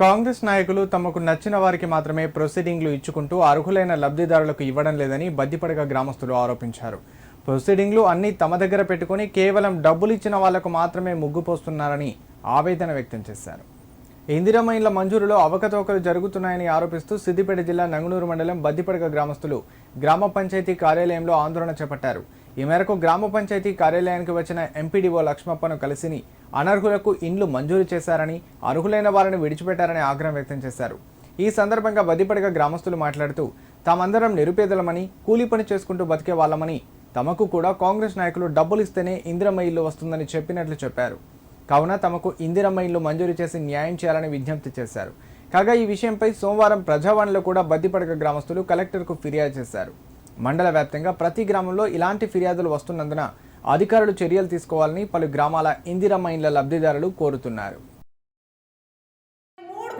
కాంగ్రెస్ నాయకులు తమకు నచ్చిన వారికి మాత్రమే ప్రొసీడింగ్లు ఇచ్చుకుంటూ అర్హులైన లబ్ధిదారులకు ఇవ్వడం లేదని బద్దిపడగ గ్రామస్తులు ఆరోపించారు. ప్రొసీడింగ్లు అన్నీ తమ దగ్గర పెట్టుకుని కేవలం డబ్బులు ఇచ్చిన వాళ్ళకు మాత్రమే ముగ్గు పోస్తున్నారని ఆవేదన వ్యక్తం చేశారు. ఇందిరమ్మ మంజూరులో అవకతవకలు జరుగుతున్నాయని ఆరోపిస్తూ సిద్దిపేట జిల్లా నంగునూరు మండలం బద్దిపడగ గ్రామస్తులు గ్రామ పంచాయతీ కార్యాలయంలో ఆందోళన చేపట్టారు. ఈ మేరకు గ్రామ పంచాయతీ కార్యాలయానికి వచ్చిన ఎంపీడీఓ లక్ష్మప్పను కలిసిని అనర్హులకు ఇండ్లు మంజూరు చేశారని అర్హులైన వారిని విడిచిపెట్టారని ఆగ్రహం వ్యక్తం చేశారు. ఈ సందర్భంగా బదిపడిగా గ్రామస్తులు మాట్లాడుతూ తామందరం నిరుపేదలమని కూలీ పని చేసుకుంటూ బతికే వాళ్ళమని తమకు కూడా కాంగ్రెస్ నాయకులు డబ్బులు ఇస్తేనే ఇందిరమ్మ ఇల్లు వస్తుందని చెప్పినట్లు చెప్పారు. కావున తమకు ఇందిరమ్మ ఇల్లు మంజూరు చేసి న్యాయం చేయాలని విజ్ఞప్తి చేశారు. కాగా ఈ విషయంపై సోమవారం ప్రజావాణిలో కూడా బద్దిపడక గ్రామస్తులు కలెక్టర్కు ఫిర్యాదు చేశారు. మండల వ్యాప్తంగా ప్రతి గ్రామంలో ఇలాంటి ఫిర్యాదులు వస్తున్నందున అధికారులు చర్యలు తీసుకోవాలని పలు గ్రామాల ఇందిరమ్మ ఇండ్ల లబ్ధిదారులు కోరుతున్నారు. మూడు